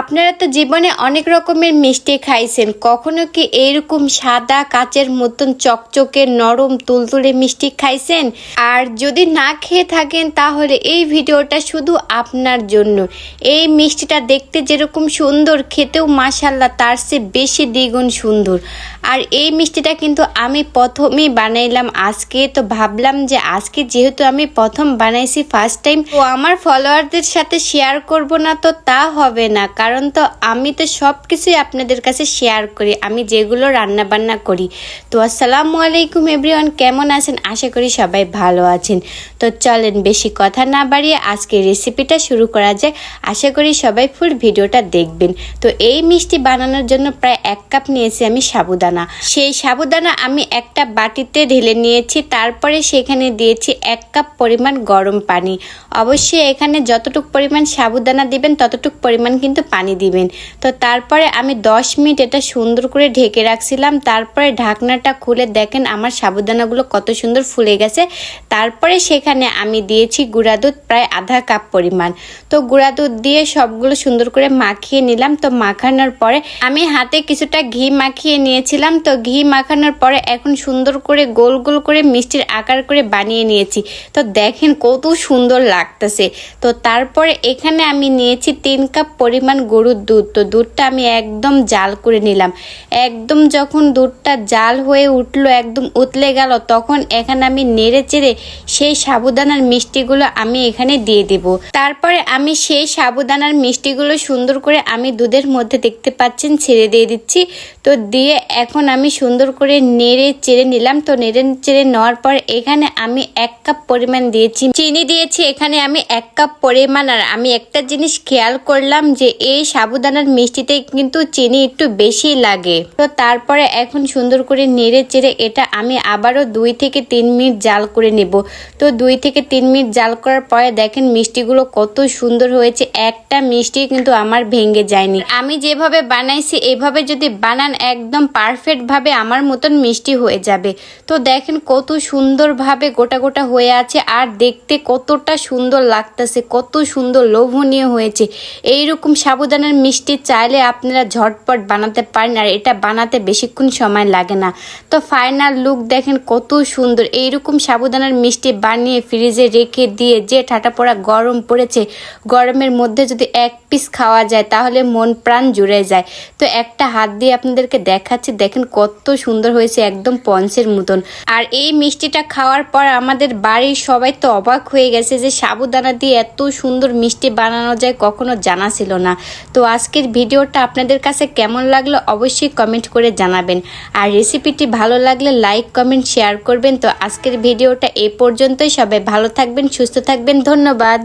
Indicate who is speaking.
Speaker 1: আপনারা তো জীবনে অনেক রকমের মিষ্টি খাইছেন। কখনো কি এইরকম সাদা কাচের মতন চকচকে নরম তুলতুলে মিষ্টি খাইছেন? আর যদি না খেয়ে থাকেন, তাহলে এই ভিডিওটা শুধু আপনার জন্য। এই মিষ্টিটা দেখতে যেরকম সুন্দর, খেতেও মাসাল্লাহ তার চেয়ে বেশি দ্বিগুণ সুন্দর। আর এই মিষ্টিটা কিন্তু আমি প্রথমেই বানাইলাম। আজকে তো ভাবলাম যে আজকে যেহেতু আমি প্রথম বানাইছি ফার্স্ট টাইম তো আমার ফলোয়ারদের সাথে শেয়ার করব না তো তা হবে না। তো আমি তো সব কিছুই আপনাদের কাছে শেয়ার করি, আমি যেগুলো রান্না বান্না করি। তো আসসালামু আলাইকুম এভরিওয়ান কেমন আছেন? আশা করি সবাই ভালো আছেন। তো চলেন বেশি কথা না বাড়িয়ে আজকে রেসিপিটা শুরু করা যায় আশা করি সবাই ফুল ভিডিওটা দেখবেন। তো এই মিষ্টি বানানোর জন্য প্রায় এক কাপ নিয়েছি আমি সাবুদানা। সেই সাবুদানা আমি একটা বাটিতে ঢেলে নিয়েছি, তারপরে সেখানে দিয়েছি এক কাপ পরিমাণ গরম পানি। অবশ্যই এখানে যতটুক পরিমাণ সাবুদানা দিবেন, ততটুক পরিমাণ কিন্তু পানি দিবেন। তো তারপরে আমি দশ মিনিট এটা সুন্দর করে ঢেকে রাখছিলাম। তারপরে ঢাকনাটা খুলে দেখেন আমার সাবুদানাগুলো কত সুন্দর ফুলে গেছে। তারপরে সেখানে আমি দিয়েছি গুঁড়া দুধ, প্রায় আধা কাপ পরিমাণ। তো গুঁড়া দুধ দিয়ে সবগুলো সুন্দর করে মাখিয়ে নিলাম। তো মাখানোর পরে আমি হাতে কিছুটা ঘি মাখিয়ে নিয়েছিলাম। তো ঘি মাখানোর পরে এখন সুন্দর করে গোল গোল করে মিষ্টির আকার করে বানিয়ে নিয়েছি। তো দেখেন কত সুন্দর লাগতেছে। তো তারপরে এখানে আমি নিয়েছি তিন কাপ পরিমাণ গরুর দুধ। তো দুধটা আমি একদম জাল করে নিলাম। একদম যখন দুধটা জাল হয়ে উঠল, একদম উতলে গেল, তখন এখানে আমি নেড়ে চেড়ে সেই সাবুদানার মিষ্টিগুলো আমি এখানে দিয়ে দেব। তারপরে আমি সেই সাবুদানার মিষ্টিগুলো সুন্দর করে আমি দুধের মধ্যে দেখতে পাচ্ছেন, ছেড়ে দিয়ে দিচ্ছি। তো দিয়ে এখন আমি সুন্দর করে নেড়ে চেড়ে নিলাম। তো নেড়ে চেড়ে নেওয়ার পর এখানে আমি এক কাপ পরিমাণ দিয়েছি। চিনি দিয়েছি, এখানে আমি এক কাপ পরিমাণ। আর আমি একটা জিনিস খেয়াল করলাম যে এই সাবুদানার মিষ্টিতে কিন্তু চিনি একটু বেশি লাগে। তো তারপরে এখন সুন্দর করে নেড়ে চেড়ে এটা আমি আবারও দুই থেকে তিন মিনিট জাল করে নেব। তো দুই থেকে তিন মিনিট জাল করার পরে দেখেন মিষ্টিগুলো কত সুন্দর হয়েছে। একটা মিষ্টি কিন্তু আমার ভেঙে যায়নি। আমি যেভাবে বানাইছি, এভাবে যদি বানান একদম পারফেক্টভাবে আমার মতন মিষ্টি হয়ে যাবে। তো দেখেন কত সুন্দরভাবে গোটা গোটা হয়ে আছে আর দেখতে কতটা সুন্দর লাগতেছে, কত সুন্দর লোভনীয় হয়েছে। এইরকম সাবুদানার মিষ্টি চাইলে আপনারা ঝটপট বানাতে পারেন আর এটা বানাতে বেশিক্ষণ সময় লাগে না। তো ফাইনাল লুক দেখেন কত সুন্দর। এইরকম সাবুদানার মিষ্টি বানিয়ে ফ্রিজে রেখে দিয়ে যে ঠাটা পড়া গরম পড়েছে, গরমের মধ্যে যদি এক পিস খাওয়া যায় তাহলে মন প্রাণ জুড়ে যায়। তো একটা হাত দিয়ে আপনাদেরকে দেখাচ্ছি, দেখেন কত সুন্দর হয়েছে, একদম পঞ্চের মতন। আর এই মিষ্টিটা খাওয়ার পর আমাদের বাড়ির সবাই তো অবাক হয়ে গেছে যে সাবুদানা দিয়ে এত সুন্দর মিষ্টি বানানো যায়, কখনো জানা ছিল না। তো আজকের ভিডিওটা আপনাদের কাছে কেমন লাগল অবশ্যই কমেন্ট করে জানাবেন। আর রেসিপিটি ভালো লাগলে লাইক কমেন্ট শেয়ার করবেন। তো আজকের ভিডিওটা এ পর্যন্তই। সবাই ভালো থাকবেন, সুস্থ থাকবেন। ধন্যবাদ।